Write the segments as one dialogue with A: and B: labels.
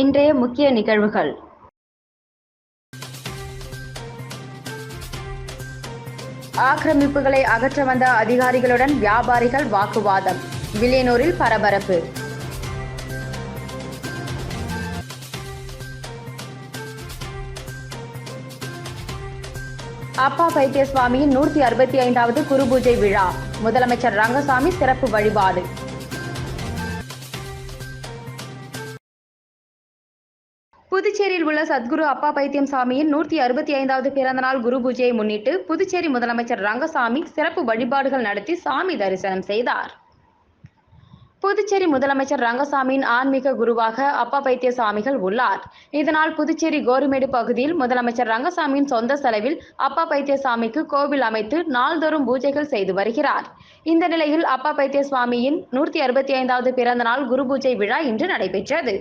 A: இன்றைய முக்கிய நிகழ்வுகள். ஆக்கிரமிப்புகளை அகற்ற வந்த அதிகாரிகளுடன் வியாபாரிகள் வாக்குவாதம். வில்லியனூரில் பரபரப்பு. அப்பா பைத்தியசுவாமியின் நூற்றி அறுபத்தி ஐந்தாவது குருபூஜை விழா. முதலமைச்சர் ரங்கசாமி சிறப்பு வழிபாடு. புதுச்சேரியில் உள்ள சத்குரு அப்பா பைத்தியம் சாமியின் நூற்றி அறுபத்தி ஐந்தாவது பிறந்தநாள் குரு பூஜையை முன்னிட்டு புதுச்சேரி முதலமைச்சர் ரங்கசாமி சிறப்பு வழிபாடுகள் நடத்தி சாமி தரிசனம் செய்தார். புதுச்சேரி முதலமைச்சர் ரங்கசாமியின் ஆன்மீக குருவாக அப்பா பைத்திய சாமிகள் உள்ளார். இதனால் புதுச்சேரி கோரிமேடு பகுதியில் முதலமைச்சர் ரங்கசாமியின் சொந்த செலவில் அப்பா பைத்திய சாமிக்கு கோவில் அமைத்து நாள்தோறும் பூஜைகள் செய்து வருகிறார். இந்த நிலையில் அப்பா பைத்திய சுவாமியின் நூற்றி அறுபத்தி ஐந்தாவது பிறந்த நாள் குரு பூஜை விழா இன்று நடைபெற்றது.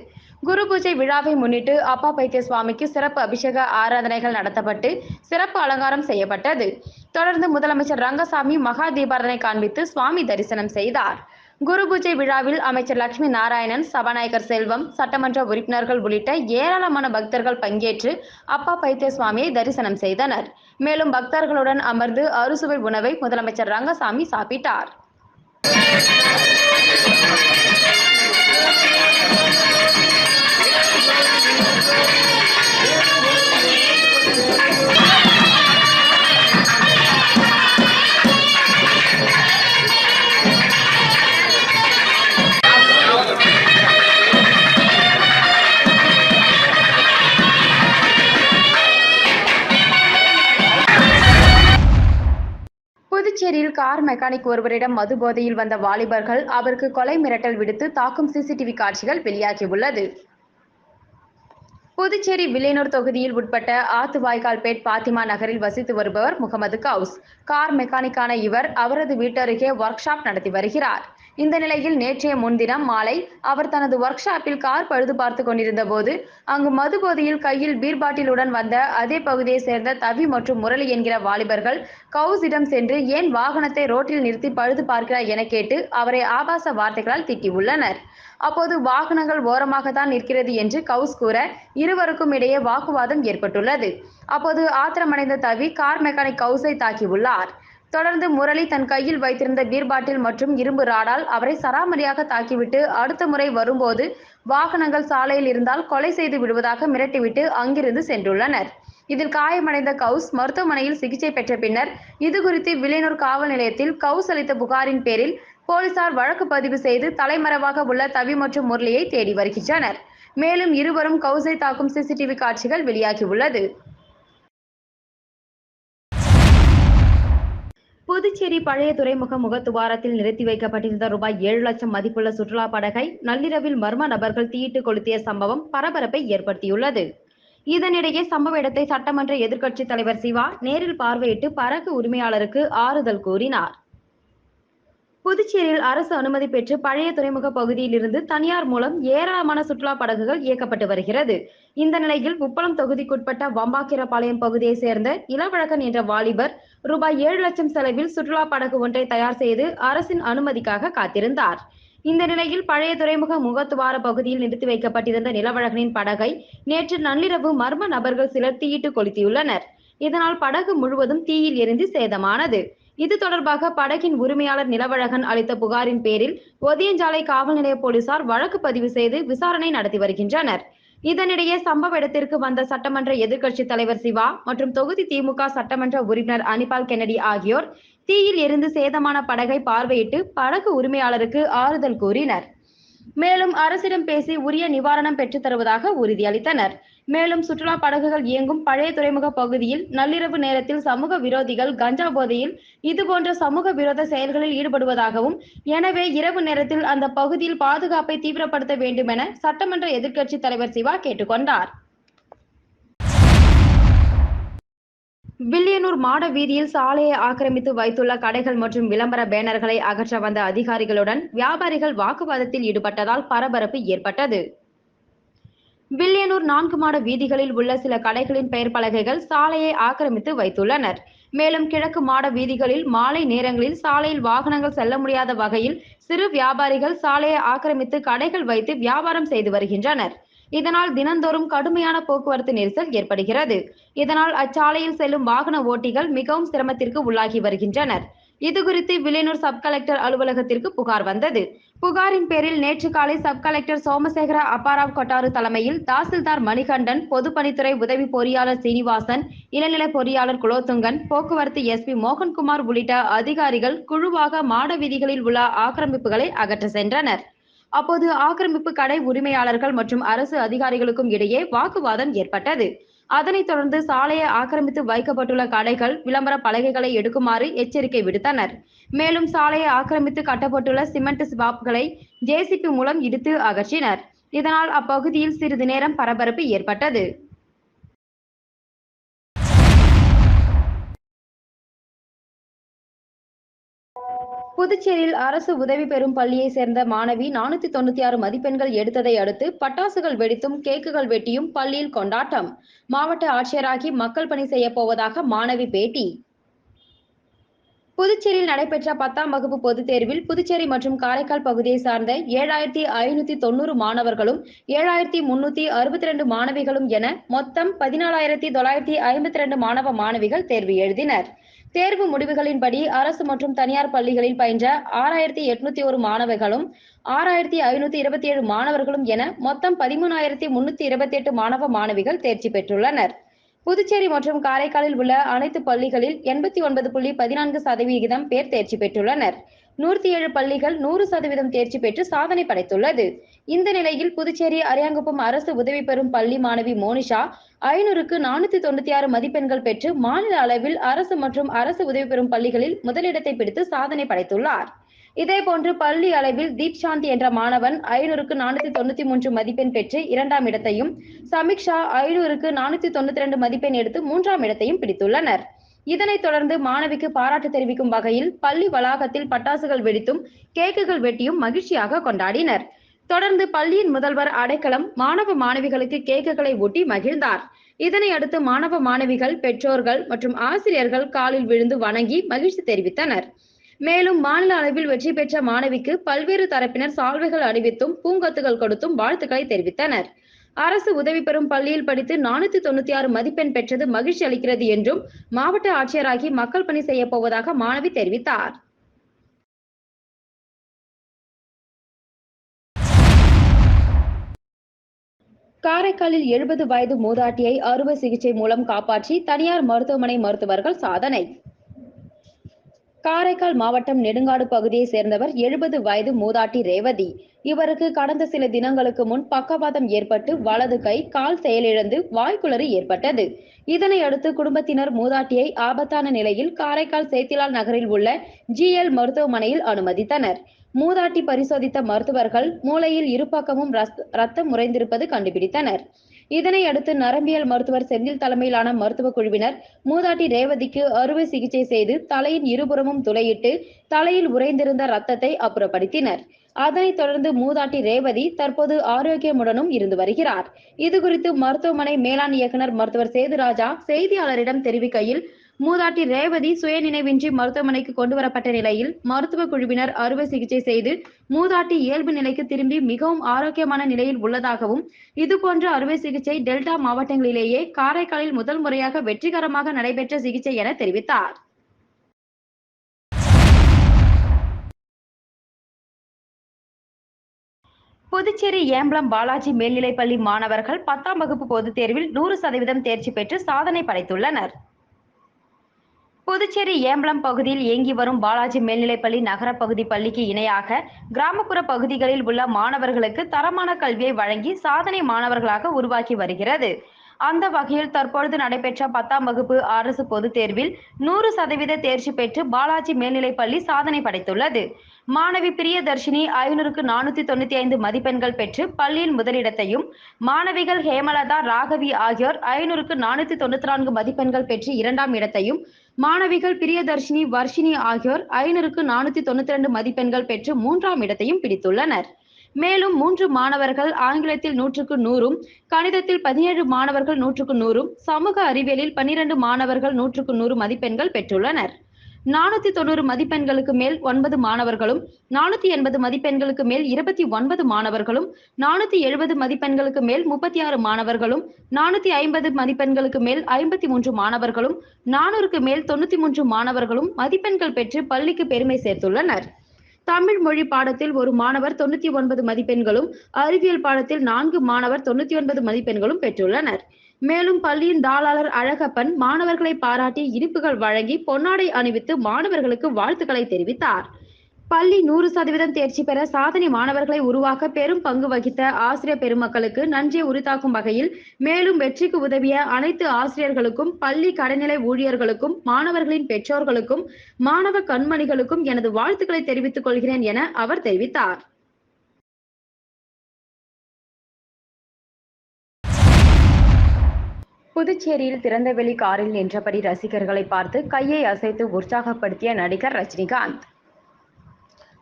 A: குரு பூஜை விழாவை முன்னிட்டு அப்பா பைத்திய சுவாமிக்கு சிறப்பு அபிஷேக ஆராதனைகள் நடத்தப்பட்டு சிறப்பு அலங்காரம் செய்யப்பட்டது. தொடர்ந்து முதலமைச்சர் ரங்கசாமி மகா தீபாரதனை காண்பித்து சுவாமி தரிசனம் செய்தார். குரு பூஜை விழாவில் அமைச்சர் லட்சுமி நாராயணன் சபாநாயகர் செல்வம் சட்டமன்ற உறுப்பினர்கள் உள்ளிட்ட ஏராளமான பக்தர்கள் பங்கேற்று அப்பா பைத்திய சுவாமியை தரிசனம் செய்தனர். மேலும் பக்தர்களுடன் அமர்ந்து அறுசுவை உணவை முதலமைச்சர் ரங்கசாமி சாப்பிட்டார். புதுச்சேரியில் கார் மெக்கானிக் ஒருவரிடம் மது போதையில் வந்த வாலிபர்கள் அவருக்கு கொலை மிரட்டல் விடுத்து தாக்கும் சிசிடிவி காட்சிகள் வெளியாகியுள்ளது. புதுச்சேரி வில்லியனூர் தொகுதியில் உட்பட்ட ஆத்துவாய்க்கால்பேட் பாத்திமா நகரில் வசித்து வருபவர் முகமது கவுஸ். கார் மெக்கானிக்கான இவர் அவரது வீட்டருகே ஒர்க் ஷாப் நடத்தி வருகிறார். இந்த நிலையில் நேற்றைய முன்தினம் மாலை அவர் தனது ஒர்க் ஷாப்பில் கார் பழுது பார்த்து கொண்டிருந்த போது அங்கு மது போதையில் கையில் பீர் பாட்டிலுடன் வந்த அதே பகுதியை சேர்ந்த தவி மற்றும் முரளி என்கிற வாலிபர்கள் கவுஸிடம் சென்று ஏன் வாகனத்தை ரோட்டில் நிறுத்தி பழுது பார்க்கிறார் என கேட்டு அவரை ஆபாச வார்த்தைகளால் திட்டியுள்ளனர். அப்போது வாகனங்கள் ஓரமாக தான் நிற்கிறது என்று கவுஸ் கூற இருவருக்கும் இடையே வாக்குவாதம் ஏற்பட்டுள்ளது. அப்போது ஆத்திரமடைந்த தவி கார் மெக்கானிக் கவுஸை தாக்கியுள்ளார். தொடர்ந்து முரளி தன் கையில் வைத்திருந்த பீர் பாட்டில் மற்றும் இரும்பு ராடால் அவரை சராமரியாக தாக்கிவிட்டு அடுத்த முறை வரும்போது வாகனங்கள் சாலையில் இருந்தால் கொலை செய்து விடுவதாக மிரட்டிவிட்டு அங்கிருந்து சென்றுள்ளனர். இதில் காயமடைந்த கவுஸ் மருத்துவமனையில் சிகிச்சை பெற்ற பின்னர் இது குறித்து காவல் நிலையத்தில் கவுஸ் அளித்த புகாரின் பேரில் போலீசார் வழக்கு பதிவு செய்து தலைமறைவாக உள்ள தவி மற்றும் முரளியை தேடி வருகின்றனர். மேலும் இருவரும் கவுசை தாக்கும் சிசிடிவி காட்சிகள் வெளியாகியுள்ளது புதுச்சேரி பழைய துறைமுக முகத்துவாரத்தில் நிறுத்தி வைக்கப்பட்டிருந்த ரூபாய் ஏழு லட்சம் மதிப்புள்ள சுற்றுலா படகை நள்ளிரவில் மர்ம நபர்கள் தீயிட்டு கொளுத்திய சம்பவம் பரபரப்பை ஏற்படுத்தியுள்ளது. இதனிடையே சம்பவ இடத்தை சட்டமன்ற எதிர்க்கட்சித் தலைவர் சிவா நேரில் பார்வையிட்டு படகு உரிமையாளருக்கு ஆறுதல் கூறினார். புதுச்சேரியில் அரசு அனுமதி பெற்று பழைய துறைமுக பகுதியிலிருந்து தனியார் மூலம் ஏராளமான சுற்றுலா படகுகள் இயக்கப்பட்டு வருகிறது. இந்த நிலையில் உப்பளம் தொகுதிக்குட்பட்ட வம்பாக்கிரபாளையம் பகுதியை சேர்ந்த இளவழகன் என்ற வாலிபர் ரூபாய் ஏழு லட்சம் செலவில் சுற்றுலா படகு ஒன்றை தயார் செய்து அரசின் அனுமதிக்காக காத்திருந்தார். இந்த நிலையில் பழைய துறைமுக முகத்துவார பகுதியில் நிறுத்தி வைக்கப்பட்டிருந்த நிலவழகனின் படகை நேற்று நள்ளிரவு மர்ம நபர்கள் சிலர் தீயிட்டு கொளுத்தியுள்ளனர். இதனால் படகு முழுவதும் தீயில் எரிந்து சேதமானது. இது தொடர்பாக படகின் உரிமையாளர் நிலவழகன் அளித்த புகாரின் பேரில் ஒதியஞ்சாலை காவல் நிலைய போலீசார் வழக்கு பதிவு செய்து விசாரணை நடத்தி வருகின்றனர். இதனிடையே சம்பவ இடத்திற்கு வந்த சட்டமன்ற எதிர்க்கட்சி தலைவர் சிவா மற்றும் தொகுதி திமுக சட்டமன்ற உறுப்பினர் அனிபால் கென்னடி ஆகியோர் தீயில் எரிந்து சேதமான படகை பார்வையிட்டு படகு உரிமையாளருக்கு ஆறுதல் கூறினர். மேலும் அரசிடம் பேசி உரிய நிவாரணம் பெற்றுத் தருவதாக உறுதியளித்தனர். மேலும் சுற்றுலா படகுகள் இயங்கும் பழைய துறைமுக பகுதியில் நள்ளிரவு நேரத்தில் சமூக விரோதிகள் கஞ்சா போதையில் இதுபோன்ற சமூக விரோத செயல்களில் ஈடுபடுவதாகவும் எனவே இரவு நேரத்தில் அந்த பகுதியில் பாதுகாப்பை தீவிரப்படுத்த வேண்டும் என சட்டமன்ற எதிர்க்கட்சி தலைவர் சிவா கேட்டுக்கொண்டார். வில்லியனூர் மாட வீதியில் சாலையை ஆக்கிரமித்து வைத்துள்ள கடைகள் மற்றும் விளம்பர பேனர்களை அகற்ற வந்த அதிகாரிகளுடன் வியாபாரிகள் வாக்குவாதத்தில் ஈடுபட்டதால் பரபரப்பு ஏற்பட்டது. வில்லியனூர் நான்கு மாட வீதிகளில் உள்ள சில கடைகளின் பெயர் பலகைகள் சாலையை ஆக்கிரமித்து வைத்துள்ளனர். மேலும் கிழக்கு மாட வீதிகளில் மாலை நேரங்களில் சாலையில் வாகனங்கள் செல்ல முடியாத வகையில் சிறு வியாபாரிகள் சாலையை ஆக்கிரமித்து கடைகள் வைத்து வியாபாரம் செய்து வருகின்றனர். இதனால் தினந்தோறும் கடுமையான போக்குவரத்து நெரிசல் ஏற்படுகிறது. இதனால் அச்சாலையில் செல்லும் வாகன ஓட்டிகள் மிகவும் சிரமத்திற்கு உள்ளாகி வருகின்றனர். இதுகுறித்து வில்லியனூர் சப் கலெக்டர் அலுவலகத்திற்கு புகார் வந்தது. புகாரின் பேரில் நேற்று காலை சப் கலெக்டர் சோமசேகர அப்பாராவ் கொட்டாரு தலைமையில் தாசில்தார் மணிகண்டன் பொதுப்பணித்துறை உதவி பொறியாளர் சீனிவாசன் இளநிலை பொறியாளர் குலோத்துங்கன் போக்குவரத்து எஸ்பி மோகன்குமார் உள்ளிட்ட அதிகாரிகள் குழுவாக மாட வீதிகளில் உள்ள ஆக்கிரமிப்புகளை அகற்ற சென்றனர். அப்போது ஆக்கிரமிப்பு கடை உரிமையாளர்கள் மற்றும் அரசு அதிகாரிகளுக்கும் இடையே வாக்குவாதம் ஏற்பட்டது. அதனைத் தொடர்ந்து சாலையை ஆக்கிரமித்து வைக்கப்பட்டுள்ள கடைகள் விளம்பர பலகைகளை எடுக்குமாறு எச்சரிக்கை விடுத்தனர். மேலும் சாலையை ஆக்கிரமித்து கட்டப்பட்டுள்ள சிமெண்ட் ஸ்லாப்களை ஜேசிபி மூலம் இடித்து அகற்றினர். இதனால் அப்பகுதியில் சிறிது நேரம் பரபரப்பு ஏற்பட்டது. புதுச்சேரியில் அரசு உதவி பெறும் பள்ளியை சேர்ந்த மாணவி நானூத்தி தொண்ணூத்தி ஆறு மதிப்பெண்கள் எடுத்ததை அடுத்து பட்டாசுகள் வெடித்தும் கேக்குகள் வெட்டியும் பள்ளியில் கொண்டாட்டம். மாவட்ட ஆட்சியராகி மக்கள் பணி செய்ய போவதாக மாணவி பேட்டி. புதுச்சேரியில் நடைபெற்ற பத்தாம் வகுப்பு பொதுத் தேர்வில் புதுச்சேரி மற்றும் காரைக்கால் பகுதியை சார்ந்த ஏழாயிரத்தி ஐநூத்தி தொண்ணூறு மாணவர்களும் ஏழாயிரத்தி முன்னூத்தி அறுபத்தி ரெண்டு மாணவிகளும் என மொத்தம் பதினாலாயிரத்தி தொள்ளாயிரத்தி ஐம்பத்தி ரெண்டு மாணவ மாணவிகள் தேர்வு எழுதினர். தேர்வு முடிவுகளின்படி அரசு மற்றும் தனியார் பள்ளிகளில் பயின்ற ஆறாயிரத்தி எட்நூத்தி ஒரு மாணவர்களும் ஆறாயிரத்தி ஐநூத்தி இருபத்தி ஏழு மாணவர்களும் என மொத்தம் பதிமூணாயிரத்தி முன்னூத்தி இருபத்தி எட்டு மாணவ மாணவிகள் தேர்ச்சி பெற்றுள்ளனர். புதுச்சேரி மற்றும் காரைக்காலில் உள்ள அனைத்து பள்ளிகளில் எண்பத்தி ஒன்பது புள்ளி பதினான்கு சதவிகிதம் பேர் தேர்ச்சி பெற்றுள்ளனர். நூற்றி ஏழு பள்ளிகள் நூறு சதவீதம் தேர்ச்சி பெற்று சாதனை படைத்துள்ளது. இந்த நிலையில் புதுச்சேரி அரியாங்குப்பம் அரசு உதவி பெறும் பள்ளி மாணவி மோனிஷா ஐநூறுக்கு நானூத்தி தொண்ணூத்தி ஆறு மதிப்பெண்கள் பெற்று மாநில அளவில் அரசு மற்றும் அரசு உதவி பெறும் பள்ளிகளில் முதலிடத்தை பிடித்து சாதனை படைத்துள்ளார். இதேபோன்று பள்ளி அளவில் தீப் சாந்தி என்ற மாணவன் ஐநூறுக்கு நானூத்தி தொண்ணூத்தி மூன்று மதிப்பெண் பெற்று இரண்டாம் இடத்தையும் சமிக்ஷா ஐநூறுக்கு நானூத்தி தொண்ணூத்தி ரெண்டு மதிப்பெண் எடுத்து மூன்றாம் இடத்தையும் பிடித்துள்ளனர். இதனைத் தொடர்ந்து மாணவிக்கு பாராட்டு தெரிவிக்கும் வகையில் பள்ளி வளாகத்தில் பட்டாசுகள் வெடித்தும் கேக்குகள் வெட்டியும் மகிழ்ச்சியாக கொண்டாடினர். தொடர்ந்து பள்ளியின் முதல்வர் அடைக்கலம் மாணவ மாணவிகளுக்கு கேக்குகளை ஒட்டி மகிழ்ந்தார். இதனை அடுத்து மாணவ மாணவிகள் பெற்றோர்கள் மற்றும் ஆசிரியர்கள் காலில் விழுந்து வணங்கி மகிழ்ச்சி தெரிவித்தனர். மேலும் மாநில அளவில் வெற்றி பெற்ற மாணவிக்கு பல்வேறு தரப்பினர் சால்வைகள் அணிவித்தும் பூங்கொத்துகள் கொடுத்தும் வாழ்த்துக்களை தெரிவித்தனர். அரசு உதவி பெறும் பள்ளியில் படித்து நானூத்தி தொண்ணூத்தி ஆறு மதிப்பெண் பெற்றது மகிழ்ச்சி அளிக்கிறது என்றும் மாவட்ட ஆட்சியராகி மக்கள் பணி செய்ய போவதாக மாணவி தெரிவித்தார். காரைக்காலில் எழுபது வயது மூதாட்டியை அறுவை சிகிச்சை மூலம் காப்பாற்றி தனியார் மருத்துவமனை மருத்துவர்கள் சாதனை. காரைக்கால் மாவட்டம் நெடுங்காடு பகுதியை சேர்ந்தவர் எழுபது வயது மூதாட்டி ரேவதி. இவருக்கு கடந்த சில தினங்களுக்கு முன் பக்கவாதம் ஏற்பட்டு வலது கை கால் செயலிழந்து வாய்க்குளறு ஏற்பட்டது. இதனை அடுத்து குடும்பத்தினர் மூதாட்டியை ஆபத்தான நிலையில் காரைக்கால் சேத்திலால் நகரில் உள்ள ஜிஎல் மருத்துவமனையில் அனுமதித்தனர். மூதாட்டி பரிசோதித்த மருத்துவர்கள் மூளையில் இருபக்கமும் ரத்தம் முறைந்திருப்பது கண்டுபிடித்தனர். இதனை அடுத்து நரம்பியல் மருத்துவர் செந்தில் தலைமையிலான மருத்துவ குழுவினர் மூதாட்டி ரேவதிக்கு அறுவை சிகிச்சை செய்து தலையின் இருபுறமும் துளையிட்டு தலையில் உறைந்திருந்த ரத்தத்தை அப்புறப்படுத்தினர். அதனைத் தொடர்ந்து மூதாட்டி ரேவதி தற்போது ஆரோக்கியமுடனும் இருந்து வருகிறார். இதுகுறித்து மருத்துவமனை மேலாண் இயக்குனர் மருத்துவர் சேதுராஜா செய்தியாளரிடம் தெரிவிக்கையில் மூதாட்டி ரேவதி சுயநினைவின்றி மருத்துவமனைக்கு கொண்டு வரப்பட்ட நிலையில் மருத்துவ குழுவினர் அறுவை சிகிச்சை செய்து மூதாட்டி இயல்பு நிலைக்கு திரும்பி மிகவும் ஆரோக்கியமான நிலையில் உள்ளதாகவும் இதுபோன்ற அறுவை சிகிச்சை டெல்டா மாவட்டங்களிலேயே காரைக்காலில் முதல் முறையாக வெற்றிகரமாக நடைபெற்ற சிகிச்சை என தெரிவித்தார். புதுச்சேரி ஏம்பலம் பாலாஜி மேல்நிலைப்பள்ளி மாணவர்கள் பத்தாம் வகுப்பு பொதுத் தேர்வில் நூறு சதவீதம் தேர்ச்சி பெற்று சாதனை படைத்துள்ளனர். புதுச்சேரி ஏம்பலம் பகுதியில் இயங்கி வரும் பாலாஜி மேல்நிலைப்பள்ளி நகர பகுதி பள்ளிக்கு இணையாக கிராமப்புற பகுதிகளில் உள்ள மாணவர்களுக்கு தரமான கல்வியை வழங்கி சாதனை மாணவர்களாக உருவாக்கி வருகிறது. அந்த வகையில் தற்பொழுது நடைபெற்ற பத்தாம் வகுப்பு அரசு பொதுத் தேர்வில் நூறு சதவீத தேர்ச்சி பெற்று பாலாஜி மேல்நிலைப்பள்ளி சாதனை படைத்துள்ளது. மாணவி பிரியதர்ஷினி ஐநூறுக்கு நானூத்தி தொண்ணூத்தி ஐந்து மதிப்பெண்கள் பெற்று பள்ளியில் முதலிடத்தையும் மாணவிகள் ஹேமலதா ராகவி ஆகியோர் ஐநூறுக்கு நானூத்தி தொண்ணூத்தி நான்கு மதிப்பெண்கள் பெற்று இரண்டாம் இடத்தையும் மாணவிகள் பிரியதர்ஷினி வர்ஷினி ஆகியோர் ஐநூறுக்கு நானூத்தி தொண்ணூத்தி ரெண்டு மதிப்பெண்கள் பெற்று மூன்றாம் இடத்தையும் பிடித்துள்ளனர். மேலும் மூன்று மாணவர்கள் ஆங்கிலத்தில் நூற்றுக்கு நூறும் கணிதத்தில் பதினேழு மாணவர்கள் நூற்றுக்கு நூறும் சமூக அறிவியலில் பன்னிரண்டு மாணவர்கள் நூற்றுக்கு நூறு மதிப்பெண்கள் பெற்றுள்ளனர். நானூத்தி தொண்ணூறு மதிப்பெண்களுக்கு மேல் ஒன்பது மாணவர்களும் நானூத்தி எண்பது மதிப்பெண்களுக்கு மேல் இருபத்தி ஒன்பது மாணவர்களும் நானூத்தி எழுபது மதிப்பெண்களுக்கு மேல் முப்பத்தி ஆறு மாணவர்களும் நானூத்தி ஐம்பது மதிப்பெண்களுக்கு மேல் ஐம்பத்தி மூன்று மாணவர்களும் நானூறுக்கு மேல் தொண்ணூத்தி மூன்று மாணவர்களும் மதிப்பெண்கள் பெற்று பள்ளிக்கு பெருமை சேர்த்துள்ளனர். தமிழ் மொழி பாடத்தில் ஒரு மாணவர் தொண்ணூத்தி ஒன்பது மதிப்பெண்களும் அறிவியல் பாடத்தில் நான்கு மாணவர் தொண்ணூத்தி ஒன்பது மதிப்பெண்களும் பெற்றுள்ளனர். மேலும் பள்ளியின் தாளாளர் அழகப்பன் மாணவர்களை பாராட்டி இனிப்புகள் வழங்கி பொன்னாடை அணிவித்து மாணவர்களுக்கு வாழ்த்துக்களை தெரிவித்தார். பள்ளி நூறு சதவீதம் தேர்ச்சி பெற சாதனை மாணவர்களை உருவாக்க பெரும் பங்கு வகித்த ஆசிரியர் பெருமக்களுக்கு நன்றியை உரித்தாக்கும் வகையில் மேலும் வெற்றிக்கு உதவிய அனைத்து ஆசிரியர்களுக்கும் பள்ளி கடைநிலை ஊழியர்களுக்கும் மாணவர்களின் பெற்றோர்களுக்கும் மாணவ கண்மணிகளுக்கும் எனது வாழ்த்துக்களை தெரிவித்துக் கொள்கிறேன் என அவர் தெரிவித்தார். புதுச்சேரியில் திறந்தவெளி காரில் நின்றபடி ரசிகர்களை பார்த்து கையை அசைத்து உற்சாகப்படுத்திய நடிகர் ரஜினிகாந்த்.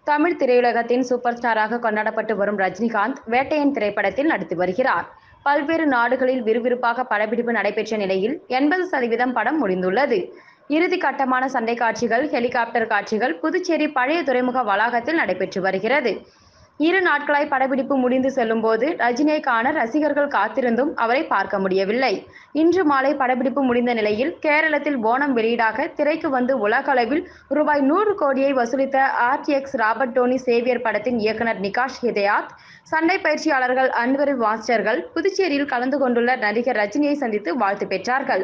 A: தமிழ் திரையுலகத்தின் சூப்பர் ஸ்டாராக கொண்டாடப்பட்டு வரும் ரஜினிகாந்த் வேட்டையன் திரைப்படத்தில் நடித்து வருகிறார். பல்வேறு நாடுகளில் விறுவிறுப்பாக படப்பிடிப்பு நடைபெற்ற நிலையில் எண்பது சதவீதம் படம் முடிந்துள்ளது. இறுதி கட்டமான சண்டை காட்சிகள் ஹெலிகாப்டர் காட்சிகள் புதுச்சேரி பழைய துறைமுக வளாகத்தில் நடைபெற்று வருகிறது. இரு நாட்களாய் படப்பிடிப்பு முடிந்து செல்லும் போது ரஜினியை காண ரசிகர்கள் காத்திருந்தும் அவரை பார்க்க முடியவில்லை. இன்று மாலை படப்பிடிப்பு முடிந்த நிலையில் கேரளத்தில் போனம் வெளியீடாக திரைக்கு வந்து உலகளவில் ரூபாய் நூறு கோடியை வசூலித்த ஆர்டிஎக்ஸ் ராபர்ட் டோனி சேவியர் படத்தின் இயக்குனர் நிகாஷ் ஹிதயாத் சண்டை பயிற்சியாளர்கள் அன்வர் மாஸ்டர்கள் புதுச்சேரியில் கலந்து கொண்டுள்ள நடிகர் ரஜினியை சந்தித்து வாழ்த்து பெற்றார்கள்.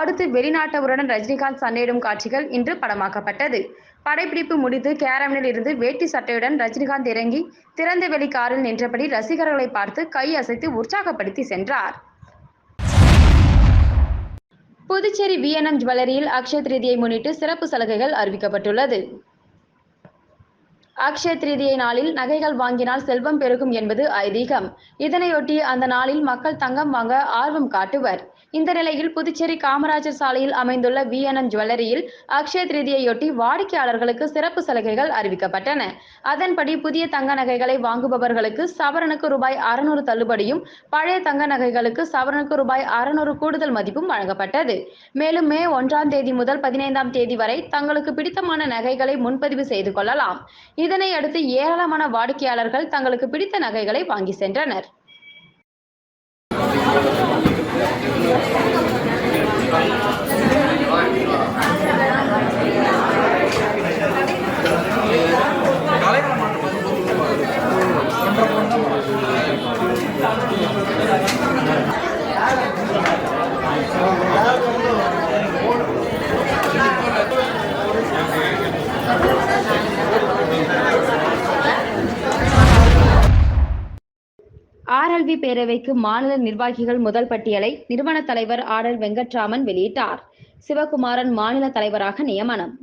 A: அடுத்து வெளிநாட்டவருடன் ரஜினிகாந்த் சண்டையிடும் காட்சிகள் இன்று படமாக்கப்பட்டது. படைப்பிடிப்பு முடித்து கேரமினில் இருந்து வேட்டி சட்டையுடன் ரஜினிகாந்த் இறங்கி திறந்த வெளி காரில் நின்றபடி ரசிகர்களை பார்த்து கை அசைத்து உற்சாகப்படுத்தி சென்றார். புதுச்சேரி விஎன்எம் ஜுவல்லரியில் அக்ஷய திருதியை முன்னிட்டு சிறப்பு சலுகைகள் அறிவிக்கப்பட்டுள்ளது. அக்ஷய திருதியை நாளில் நகைகள் வாங்கினால் செல்வம் பெருகும் என்பது ஐதீகம். இதனையொட்டி அந்த நாளில் மக்கள் தங்கம் வாங்க ஆர்வம் காட்டுவர். இந்த நிலையில் புதுச்சேரி காமராஜர் சாலையில் அமைந்துள்ள விஎன்எம் ஜுவல்லரியில் அக்ஷய திருதியையொட்டி வாடிக்கையாளர்களுக்கு சிறப்பு சலுகைகள் அறிவிக்கப்பட்டன. அதன்படி புதிய தங்க நகைகளை வாங்குபவர்களுக்கு சவரனுக்கு ரூபாய் அறுநூறு தள்ளுபடியும் பழைய தங்க நகைகளுக்கு சவரனுக்கு ரூபாய் அறுநூறு கூடுதல் மதிப்பும் வழங்கப்பட்டது. மேலும் மே ஒன்றாம் தேதி முதல் பதினைந்தாம் தேதி வரை தங்களுக்கு பிடித்தமான நகைகளை முன்பதிவு செய்து கொள்ளலாம். இதனை அடுத்து ஏராளமான வாடிக்கையாளர்கள் தங்களுக்கு பிடித்த நகைகளை வாங்கி சென்றனர் ஆர்எல்வி பேரவைக்கு மாநில நிர்வாகிகள் முதல் பட்டியலை நிறுவன தலைவர் ஆடல் வெங்கட்ராமன் வெளியிட்டார். சிவகுமாரன் மாநில தலைவராக நியமனம்.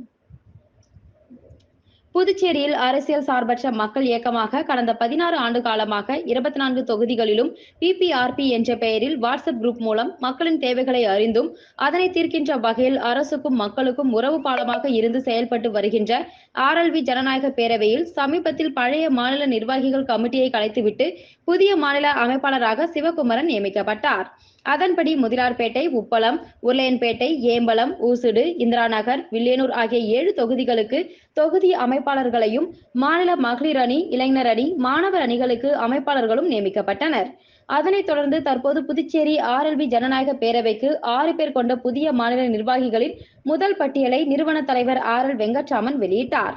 A: புதுச்சேரியில் அரசியல் சார்பற்ற மக்கள் இயக்கமாக கடந்த பதினாறு ஆண்டு காலமாக இருபத்தி நான்கு தொகுதிகளிலும் பிபிஆர்பி என்ற பெயரில் வாட்ஸ்அப் குரூப் மூலம் மக்களின் தேவைகளை அறிந்தும் அதனை தீர்க்கின்ற வகையில் அரசுக்கும் மக்களுக்கும் உறவு பாலமாக இருந்து செயல்பட்டு வருகின்ற ஆர்எல்வி ஜனநாயக பேரவையில் சமீபத்தில் பழைய மாநில நிர்வாகிகள் கமிட்டியை கலைத்துவிட்டு புதிய மாநில அமைப்பாளராக சிவகுமரன் நியமிக்கப்பட்டார். அதன்படி முதிலார்பேட்டை உப்பளம் உருளையன்பேட்டை ஏம்பலம் ஊசுடு இந்திரா நகர் வில்லியனூர் ஆகிய ஏழு தொகுதிகளுக்கு தொகுதி அமைப்பாளர்களையும் மாநில மகளிர் அணி இளைஞர் அணி மாணவர் அணிகளுக்கு அமைப்பாளர்களும் நியமிக்கப்பட்டனர். அதனைத் தொடர்ந்து தற்போது புதுச்சேரி ஆர்எல்வி ஜனநாயக பேரவைக்கு ஆறு பேர் கொண்ட புதிய மாநில நிர்வாகிகளின் முதல் பட்டியலை நிறுவன தலைவர் ஆர் எல் வெங்கட்ராமன் வெளியிட்டார்.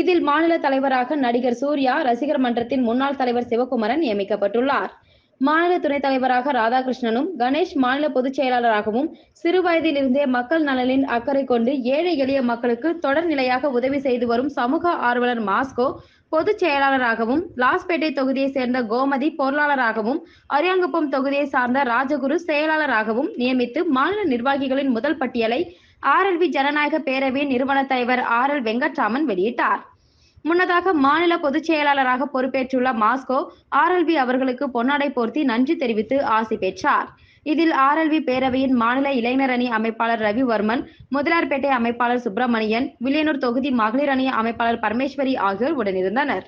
A: இதில் மாநில தலைவராக நடிகர் சூர்யா ரசிகர் மன்றத்தின் முன்னாள் தலைவர் சிவகுமரன் நியமிக்கப்பட்டுள்ளார். மாநில துணைத் தலைவராக ராதாகிருஷ்ணனும் கணேஷ் மாநில பொதுச் செயலாளராகவும் சிறுவயதிலிருந்தே மக்கள் நலனின் அக்கறை கொண்டு ஏழை எளிய மக்களுக்கு தொடர் நிலையாக உதவி செய்து வரும் சமூக ஆர்வலர் மாஸ்கோ பொதுச் செயலாளராகவும் லாஸ்பேட்டை தொகுதியை சேர்ந்த கோமதி பொருளாளராகவும் அரியாங்குப்பம் தொகுதியை சார்ந்த ராஜகுரு செயலாளராகவும் நியமித்து மாநில நிர்வாகிகளின் முதல் பட்டியலை ஆர்எல்வி ஜனநாயக பேரவையின் நிறுவன தலைவர் ஆர் எல் வெங்கட்ராமன் வெளியிட்டார். முன்னதாக மாநில பொதுச் செயலாளராக பொறுப்பேற்றுள்ள மாஸ்கோ ஆர்எல்வி அவர்களுக்கு பொன்னாடை போர்த்தி நன்றி தெரிவித்து ஆசி பெற்றார். இதில் ஆர்எல்வி பேரவையின் மாநில இளைஞர் அணி அமைப்பாளர் ரவிவர்மன் முதலார்பேட்டை அமைப்பாளர் சுப்பிரமணியன் வில்லியனூர் தொகுதி மகளிர் அணி அமைப்பாளர் பரமேஸ்வரி ஆகியோர் உடனிருந்தனர்.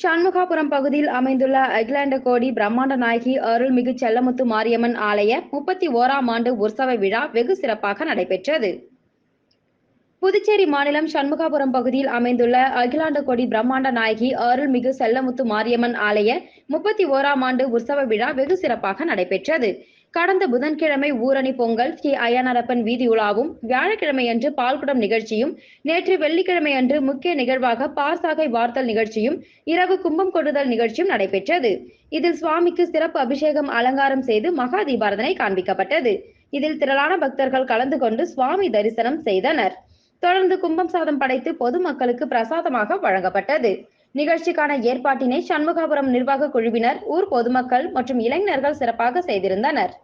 A: சண்முகாபுரம் பகுதியில் அமைந்துள்ள அகிலாண்ட கோடி பிரம்மாண்ட நாயகி அருள்மிகு செல்லமுத்து மாரியம்மன் ஆலய முப்பத்தி ஓராம் ஆண்டு உற்சவ விழா வெகு சிறப்பாக நடைபெற்றது. புதுச்சேரி மாநிலம் சண்முகாபுரம் பகுதியில் அமைந்துள்ள அகிலாண்ட கோடி பிரம்மாண்ட நாயகி அருள்மிகு செல்லமுத்து மாரியம்மன் ஆலய முப்பத்தி ஓராம் ஆண்டு உற்சவ விழா வெகு சிறப்பாக நடைபெற்றது. கடந்த புதன்கிழமை ஊரணி பொங்கல் ஸ்ரீ அய்யனாரப்பன் வீதி உலாவும் வியாழக்கிழமையன்று பால்குடம் நிகழ்ச்சியும் நேற்று வெள்ளிக்கிழமையன்று முக்கிய நிகழ்வாக பாசாகை வார்த்தல் நிகழ்ச்சியும் இரவு கும்பம் கொண்டுதல் நிகழ்ச்சியும் நடைபெற்றது. இதில் சுவாமிக்கு சிறப்பு அபிஷேகம் அலங்காரம் செய்து மகா தீபாரதனை காண்பிக்கப்பட்டது. இதில் திரளான பக்தர்கள் கலந்து கொண்டு சுவாமி தரிசனம் செய்தனர். தொடர்ந்து கும்பம் சாதம் படைத்து பொதுமக்களுக்கு பிரசாதமாக வழங்கப்பட்டது. நிகழ்ச்சிக்கான ஏற்பாட்டினை சண்முகாபுரம் நிர்வாக குழுவினர் ஊர் பொதுமக்கள் மற்றும் இளைஞர்கள் சிறப்பாக செய்திருந்தனர்.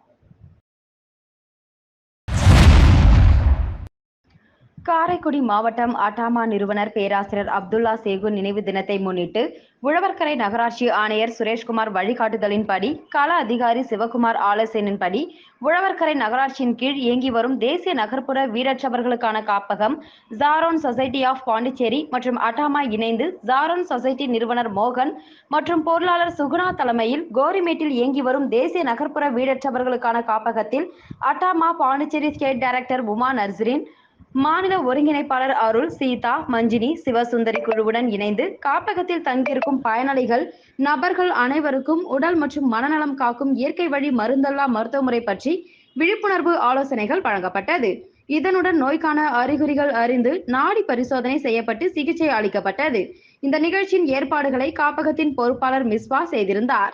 A: காரைக்குடி மாவட்டம் அட்டாமா நிறுவனர் பேராசிரியர் அப்துல்லா சேகு நினைவு தினத்தை முன்னிட்டு உழவர்கரை நகராட்சி ஆணையர் சுரேஷ்குமார் வழிகாட்டுதலின்படி கள அதிகாரி சிவகுமார் ஆலோசனையின்படி உழவர்கரை நகராட்சியின் கீழ் இயங்கி வரும் தேசிய நகர்ப்புற வீரற்றவர்களுக்கான காப்பகம் ஜாரோன் சொசைட்டி ஆஃப் பாண்டிச்சேரி மற்றும் அட்டாமா இணைந்து ஜாரோன் சொசைட்டி நிறுவனர் மோகன் மற்றும் பொருளாளர் சுகுணா தலைமையில் கோரிமேட்டில் இயங்கி வரும் தேசிய நகர்ப்புற வீடற்றவர்களுக்கான காப்பகத்தில் அட்டாமா பாண்டிச்சேரி ஸ்டேட் டைரக்டர் உமா நர்சரின் மாநில ஒருங்கிணைப்பாளர் அருள் சீதா மஞ்சினி சிவசுந்தரி குழுவுடன் இணைந்து காப்பகத்தில் தங்கியிருக்கும் பயனாளிகள் நபர்கள் அனைவருக்கும் உடல் மற்றும் மனநலம் காக்கும் இயற்கை வழி மருந்தல்லா மருத்துவ முறை பற்றி விழிப்புணர்வு ஆலோசனைகள் வழங்கப்பட்டது. இதனுடன் நோய்க்கான அறிகுறிகள் அறிந்து நாடி பரிசோதனை செய்யப்பட்டு சிகிச்சை அளிக்கப்பட்டது. இந்த நிகழ்ச்சியின் ஏற்பாடுகளை காப்பகத்தின் பொறுப்பாளர் மிஸ்வா செய்திருந்தார்.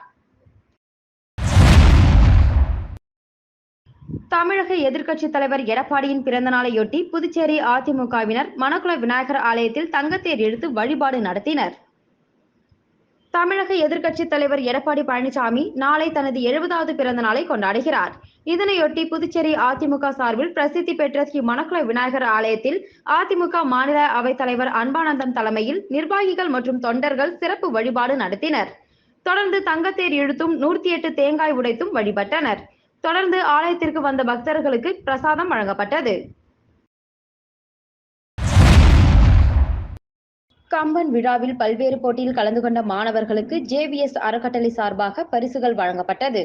A: தமிழக எதிர்க்கட்சித் தலைவர் எடப்பாடியின் பிறந்த நாளையொட்டி புதுச்சேரி அதிமுகவினர் மணக்குள விநாயகர் ஆலயத்தில் தங்கத்தேர் இழுத்து வழிபாடு நடத்தினர். தமிழக எதிர்க்கட்சித் தலைவர் எடப்பாடி பழனிசாமி நாளை தனது எழுபதாவது பிறந்த நாளை கொண்டாடுகிறார். இதனையொட்டி புதுச்சேரி அதிமுக சார்பில் பிரசித்தி பெற்ற ஸ்ரீ மணக்குள விநாயகர் ஆலயத்தில் அதிமுக மாநில அவைத் தலைவர் அன்பானந்தன் தலைமையில் நிர்வாகிகள் மற்றும் தொண்டர்கள் சிறப்பு வழிபாடு நடத்தினர். தொடர்ந்து தங்கத்தேர் இழுத்தும் நூற்றி எட்டு தேங்காய் உடைத்தும் வழிபட்டனர். தொடர்ந்து ஆலயத்திற்கு வந்த பக்தர்களுக்கு பிரசாதம் வழங்கப்பட்டது. கம்பன் விழாவில் பல்வேறு போட்டியில் கலந்து கொண்ட மாணவர்களுக்கு ஜேவிஎஸ் அறக்கட்டளை சார்பாக பரிசுகள் வழங்கப்பட்டது.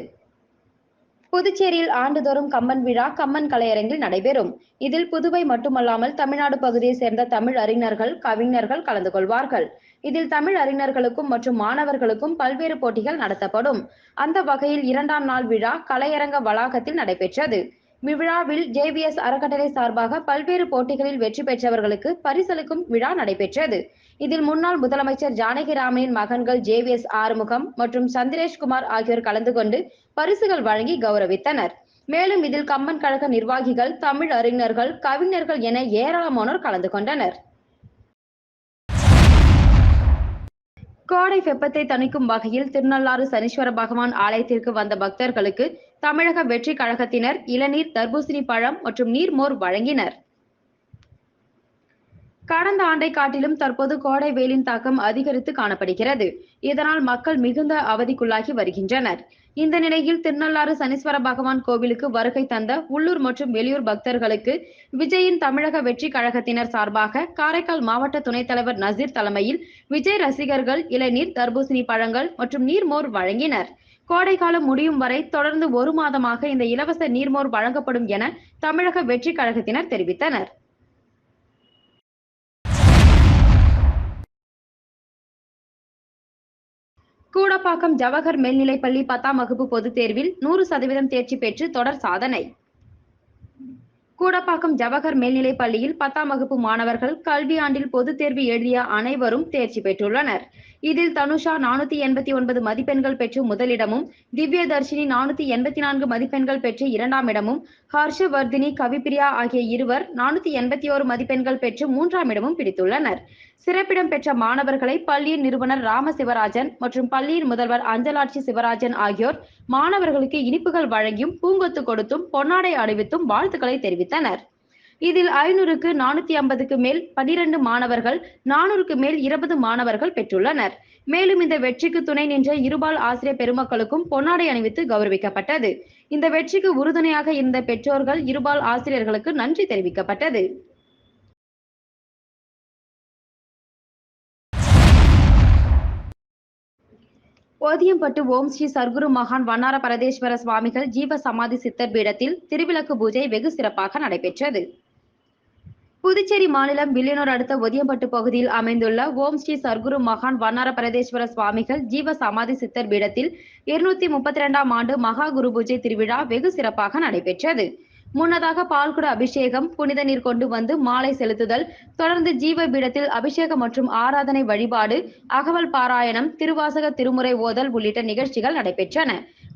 A: புதுச்சேரியில் ஆண்டுதோறும் கம்பன் விழா கம்பன் கலையரங்கில் நடைபெறும். இதில் புதுவை மட்டுமல்லாமல் தமிழ்நாடு பகுதியை சேர்ந்த தமிழ் அறிஞர்கள் கவிஞர்கள் கலந்து கொள்வார்கள். இதில் தமிழ் அறிஞர்களுக்கும் மற்றும் மாணவர்களுக்கும் பல்வேறு போட்டிகள் நடத்தப்படும். அந்த வகையில் இரண்டாம் நாள் விழா கலையரங்க வளாகத்தில் நடைபெற்றது. விழாவில் ஜேவிஎஸ் அறக்கட்டளை சார்பாக பல்வேறு போட்டிகளில் வெற்றி பெற்றவர்களுக்கு பரிசளிக்கும் விழா நடைபெற்றது. இதில் முன்னாள் முதலமைச்சர் ஜானகிராமனின் மகன்கள் ஜேவிஎஸ் ஆறுமுகம் மற்றும் சந்திரேஷ்குமார் ஆகியோர் கலந்து கொண்டு பரிசுகள் வழங்கி கௌரவித்தனர். மேலும் இதில் கம்பன் கழக நிர்வாகிகள் தமிழ் அறிஞர்கள் கவிஞர்கள் என ஏராளமானோர் கலந்து கொண்டனர். கோடை வெப்பத்தை தணிக்கும் வகையில் திருநள்ளாறு சனீஸ்வர பகவான் ஆலயத்திற்கு வந்த பக்தர்களுக்கு தமிழக வெற்றி கழகத்தினர் இளநீர் தர்பூசணி பழம் மற்றும் நீர்மோர் வழங்கினர். கடந்த ஆண்டை காட்டிலும் தற்போது கோடை வெயிலின் தாக்கம் அதிகரித்து காணப்படுகிறது. இதனால் மக்கள் மிகுந்த அவதிக்குள்ளாகி வருகின்றனர். இந்த நிலையில் திருநள்ளாறு சனீஸ்வர பகவான் கோவிலுக்கு வருகை தந்த உள்ளூர் மற்றும் வெளியூர் பக்தர்களுக்கு விஜயின் தமிழக வெற்றி கழகத்தினர் சார்பாக காரைக்கால் மாவட்ட துணைத் தலைவர் நசீர் தலைமையில் விஜய் ரசிகர்கள் இளநீர் தர்பூசணி பழங்கள் மற்றும் நீர்மோர் வழங்கினர். கோடைக்காலம் முடியும் வரை தொடர்ந்து ஒரு மாதமாக இந்த இலவச நீர்மோர் வழங்கப்படும் என தமிழக வெற்றி கழகத்தினர் தெரிவித்தனர். கூடப்பாக்கம் ஜவஹர் மேல்நிலைப்பள்ளி பத்தாம் வகுப்பு பொதுத் தேர்வில் நூறு சதவீதம் தேர்ச்சி பெற்று தொடர் சாதனை. கூடப்பாக்கம் ஜவஹர் மேல்நிலைப் பள்ளியில் பத்தாம் வகுப்பு மாணவர்கள் கல்வி ஆண்டில் பொதுத் தேர்வு எழுதிய அனைவரும் தேர்ச்சி பெற்றுள்ளனர். இதில் தனுஷா நானூத்தி எண்பத்தி ஒன்பது மதிப்பெண்கள் பெற்று முதலிடமும் திவ்ய தர்ஷினி நானூத்தி எண்பத்தி நான்கு மதிப்பெண்கள் பெற்று இரண்டாம் இடமும் ஹர்ஷவர்தினி கவிப்பிரியா ஆகிய இருவர் நானூத்தி எண்பத்தி ஓரு மதிப்பெண்கள் பெற்று மூன்றாம் இடமும் பிடித்துள்ளனர். சிறப்பிடம் பெற்ற மாணவர்களை பள்ளியின் நிறுவனர் ராம சிவராஜன் மற்றும் பள்ளியின் முதல்வர் அஞ்சலாட்சி சிவராஜன் ஆகியோர் மாணவர்களுக்கு இனிப்புகள் வழங்கியும் பூங்கொத்து கொடுத்தும் பொன்னாடை அணிவித்தும் வாழ்த்துக்களை தெரிவித்தனர். இதில் ஐநூறுக்கு நானூத்தி ஐம்பதுக்கு மேல் பனிரெண்டு மாணவர்கள் நானூறுக்கு மேல் இருபது மாணவர்கள் பெற்றுள்ளனர். மேலும் இந்த வெற்றிக்கு துணை நின்ற இருபால் ஆசிரியர் பெருமக்களுக்கும் பொன்னாடை அணிவித்து கௌரவிக்கப்பட்டது. இந்த வெற்றிக்கு உறுதுணையாக இருந்த பெற்றோர்கள் இருபால் ஆசிரியர்களுக்கு நன்றி தெரிவிக்கப்பட்டது. போதியம்பட்டு ஓம் ஸ்ரீ சர்க்குரு மகான் வண்ணார பரதேஸ்வர சுவாமிகள் ஜீவ சமாதி சித்தர் பீடத்தில் திருவிளக்கு பூஜை வெகு சிறப்பாக நடைபெற்றது. புதுச்சேரி மாநிலம் வில்லியனூர் அடுத்த ஒதியம்பட்டு பகுதியில் அமைந்துள்ள ஓம் ஸ்ரீ சர்க்குரு மகான் வண்ணார பரதேஸ்வர சுவாமிகள் ஜீவ சமாதி சித்தர் பீடத்தில் இருநூத்தி முப்பத்தி இரண்டாம் ஆண்டு மகா குரு பூஜை திருவிழா வெகு சிறப்பாக நடைபெற்றது. முன்னதாக பால்குட அபிஷேகம் புனித நீர் கொண்டு வந்து மாலை செலுத்துதல் தொடர்ந்து ஜீவ பீடத்தில் அபிஷேகம் மற்றும் ஆராதனை வழிபாடு அகவல் பாராயணம் திருவாசக திருமுறை ஓதல் உள்ளிட்ட நிகழ்ச்சிகள் நடைபெற்றன.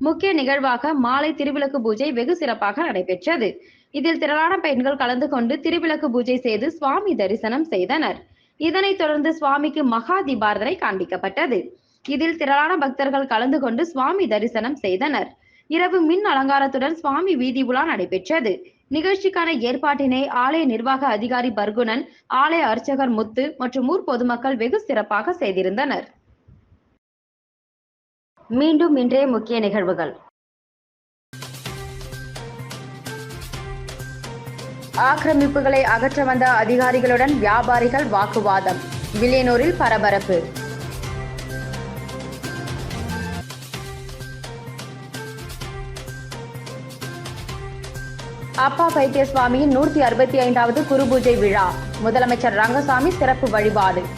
A: முக்கிய நிகழ்வாக மாலை திருவிளக்கு பூஜை வெகு சிறப்பாக நடைபெற்றது. இதில் திரளான பெண்கள் கலந்து கொண்டு திருவிளக்கு பூஜை செய்து சுவாமி தரிசனம் செய்தனர். இதனைத் தொடர்ந்து சுவாமிக்கு மகா தீபாரதனை காண்பிக்கப்பட்டது. இதில் திரளான பக்தர்கள் கலந்து கொண்டு சுவாமி தரிசனம் செய்தனர். இரவு மின் அலங்காரத்துடன் சுவாமி வீதி உலா நடைபெற்றது. நிகழ்ச்சிக்கான ஏற்பாட்டினை ஆலய நிர்வாக அதிகாரி பர்குணன் ஆலய அர்ச்சகர் முத்து மற்றும் ஊர் பொதுமக்கள் வெகு சிறப்பாக செய்திருந்தனர். மீண்டும் இன்றைய முக்கிய நிகழ்வுகள். ஆக்கிரமிப்புகளை அகற்ற வந்த அதிகாரிகளுடன் வியாபாரிகள் வாக்குவாதம். வில்லியனூரில் பரபரப்பு. அப்பா வைத்திய சுவாமியின் நூற்றி அறுபத்தி ஐந்தாவது குருபூஜை விழா. முதலமைச்சர் ரங்கசாமி சிறப்பு வழிபாடு.